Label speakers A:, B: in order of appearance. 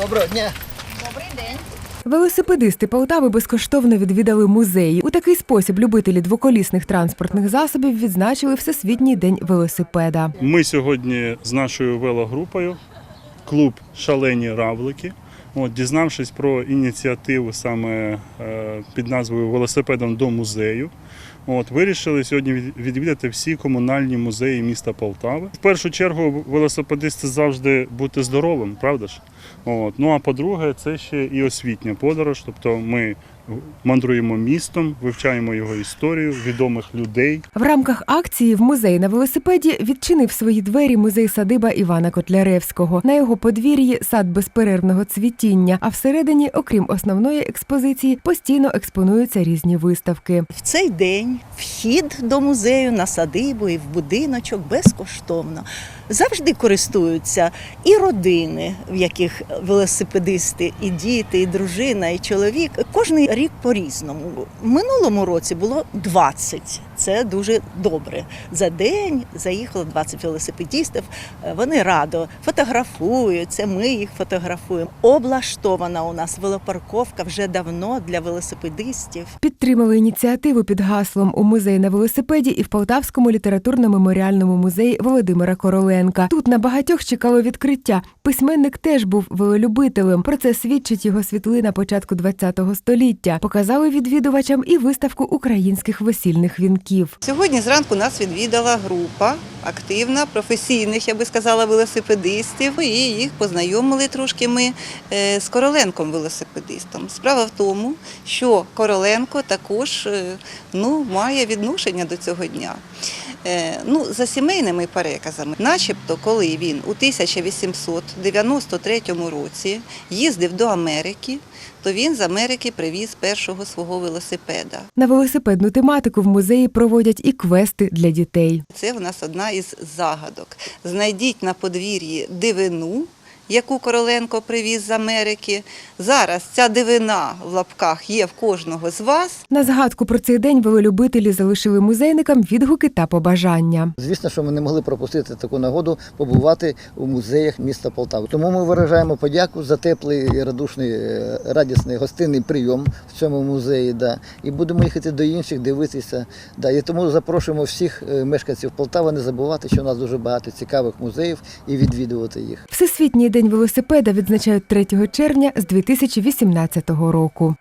A: Доброго дня.
B: Добрий день.
C: Велосипедисти Полтави безкоштовно відвідали музеї. У такий спосіб любителі двоколісних транспортних засобів відзначили Всесвітній день велосипеда.
D: Ми сьогодні з нашою велогрупою, клуб Шалені Равлики. От, дізнавшись про ініціативу саме е, під назвою Велосипедом до музею, от, вирішили сьогодні відвідати всі комунальні музеї міста Полтави. В першу чергу велосипедист завжди бути здоровим, правда ж? От. Ну а по-друге, це ще і освітня подорож. Тобто ми мандруємо містом, вивчаємо його історію, відомих людей.
C: В рамках акції в музей на велосипеді відчинив свої двері музей садиба Івана Котляревського. На його подвір'ї сад безперервного цвітіння. А всередині, окрім основної експозиції, постійно експонуються різні виставки.
E: В цей день вхід до музею на садибу і в будиночок безкоштовно. Завжди користуються і родини, в яких велосипедисти, і діти, і дружина, і чоловік. Кожний рік по-різному. В минулому році було 20. Це дуже добре. За день заїхало 20 велосипедистів. Е, Вони радо фотографують. Це ми їх фотографуємо. Облаштована у нас велопарковка вже давно для велосипедистів.
C: Підтримали ініціативу під гаслом у музей на велосипеді і в Полтавському літературно-меморіальному музеї Володимира Короленка. Тут на багатьох чекало відкриття. Письменник теж був велолюбителем. Про це свідчить його світлина початку ХХ століття. Показали відвідувачам і виставку українських весільних вінків.
F: Сьогодні зранку нас відвідала група активна, професійних, я би сказала, велосипедистів. І їх познайомили трошки ми е, з Короленком велосипедистом. Справа в тому, що Короленко також е, ну, має відношення до цього дня. Е, Ну, за сімейними переказами, начебто, коли він у 1893 році їздив до Америки, то він з Америки привіз першого свого велосипеда.
C: На велосипедну тематику в музеї проводять і квести для дітей.
F: Це в нас одна із загадок. Знайдіть на подвір'ї дивину, яку Короленко привіз з Америки. Зараз ця дивина в лапках є в кожного з вас.
C: На згадку про цей день велолюбителі залишили музейникам відгуки та побажання.
A: Звісно, що ми не могли пропустити таку нагоду побувати у музеях міста Полтави. Тому ми виражаємо подяку за теплий, і радушний, е, радісний гостинний прийом в цьому музеї. Да. І будемо їхати до інших, дивитися. Да. І тому запрошуємо всіх е, мешканців Полтави не забувати, що у нас дуже багато цікавих музеїв і відвідувати їх.
C: Всесвітній день велосипеда відзначають 3 червня з 2018 року.